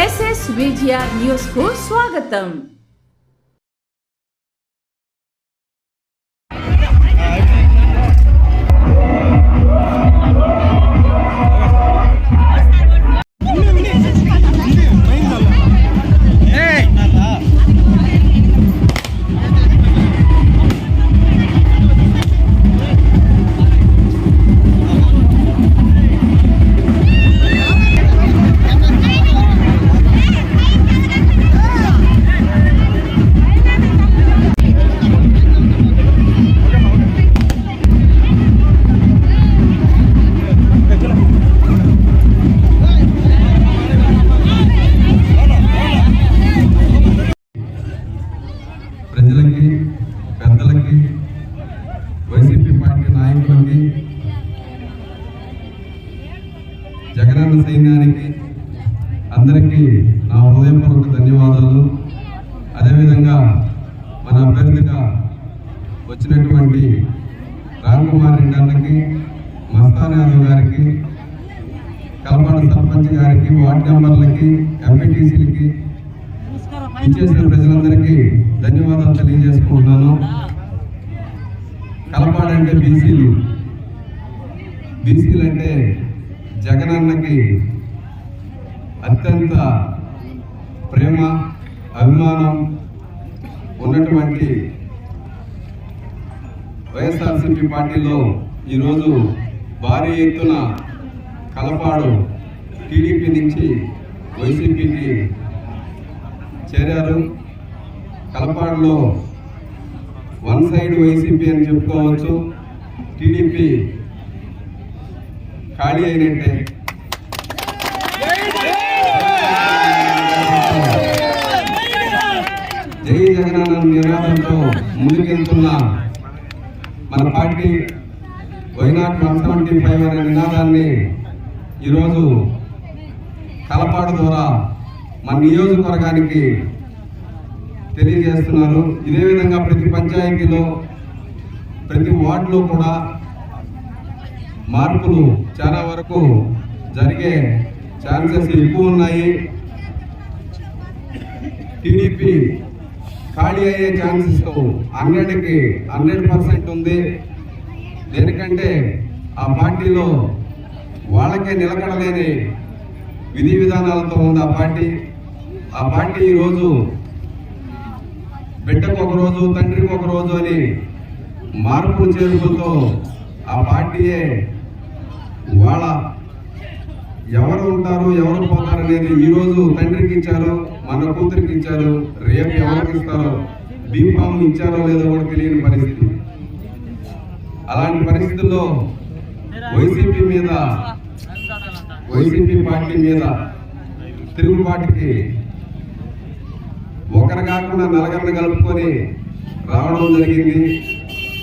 SS VGR news కు స్వాగతం జగనన్న సైన్యానికి అందరికీ నా హృదయపూర్వక ధన్యవాదాలు. అదేవిధంగా మన అభ్యర్థిగా వచ్చినటువంటి రామ్కుమార్ రెడ్డి అన్నకి మస్తాన్ యాదవ్ గారికి కలపాడు సర్పంచ్ గారికి వార్డు మెంబర్లకి ఎంపీటీసీలకి ఇచ్చేసిన ప్రజలందరికీ ధన్యవాదాలు తెలియజేసుకుంటున్నాను. కలపాడంటే బీసీలు. బీసీలు అంటే జగనన్నకి అత్యంత ప్రేమ అభిమానం ఉన్నటువంటి వైఎస్ఆర్సీపీ పార్టీలో ఈరోజు భారీ ఎత్తున కలపాడు టీడీపీ నుంచి వైసీపీకి చేరారు. కలపాడులో వన్ సైడ్ వైసీపీ అని చెప్పుకోవచ్చు. టీడీపీ ఖాళీ అయినట్టే. జై జగనన్న నినాదంతో ముందుకెళ్తున్న మన party why not one seventy five అనే నినాదాన్ని ఈరోజు కలపాడు ద్వారా మన నియోజకవర్గానికి తెలియజేస్తున్నారు. ఇదే విధంగా ప్రతి పంచాయతీలో ప్రతి వార్డులో కూడా మార్పులు చాలా వరకు జరిగే ఛాన్సెస్ ఎక్కువ ఉన్నాయి. టీడీపీ ఖాళీ అయ్యే ఛాన్సెస్ హండ్రెడ్కి హండ్రెడ్ పర్సెంట్ ఉంది. ఎందుకంటే ఆ పార్టీలో వాళ్ళకే నిలకడలేని విధి విధానాలతో ఉంది ఆ పార్టీ. ఆ పార్టీ ఈరోజు బిడ్డకు ఒక రోజు తండ్రికి ఒక రోజు అని మార్పులు చేరుకుతో ఆ పార్టీయే వాళ్ళ ఎవరు ఉంటారు ఎవరు పోతారు అనేది ఈ రోజు తండ్రికి ఇచ్చారు మన కూతురికి ఇచ్చారు రేపు ఎవరికి ఇస్తారో బీఫామ్ ఇచ్చారో లేదో కూడా తెలియని పరిస్థితి. అలాంటి పరిస్థితుల్లో వైసీపీ మీద వైసీపీ పార్టీ మీద తిరుగుబాటుకి ఒకరు కాకుండా నలగరిని కలుపుకొని రావడం జరిగింది.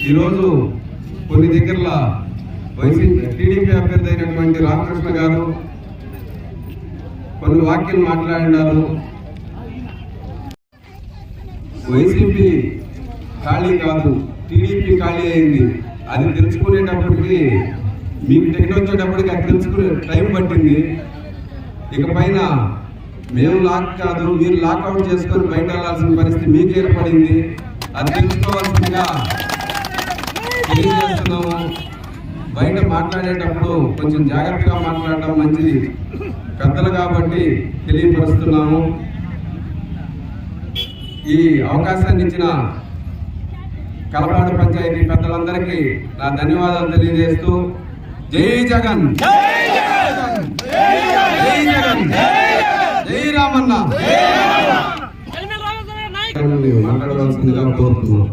ఈరోజు కొన్ని దగ్గరలో వైసీపీ టీడీపీ అభ్యర్థి అయినటువంటి రామకృష్ణ గారు కొన్ని వాక్యాలు మాట్లాడినారు వైసీపీ ఖాళీ కాదు టీడీపీ ఖాళీ అయింది. అది తెలుసుకునేటప్పటికి మీకు టికెట్ వచ్చేటప్పటికి అది తెలుసుకునే టైం పట్టింది. ఇక పైన మేము లాక్ కాదు మీరు లాక్అవుట్ చేసుకొని బయట వెళ్ళాల్సిన పరిస్థితి మీకు ఏర్పడింది. అది తెలుసుకోవాల్సిందిగా తెలియజేస్తున్నాము. బయట మాట్లాడేటప్పుడు కొంచెం జాగ్రత్తగా మాట్లాడటం మంచిది. పెద్దలు కాబట్టి తెలియపరుస్తున్నాము. ఈ అవకాశాన్ని ఇచ్చిన కలపాడు పంచాయతీ పెద్దలందరికీ నా ధన్యవాదాలు తెలియజేస్తూ జై జగన్. జై జగన్. జై రామన్న. మాట్లాడవలసిందిగా కోరుతున్నాం.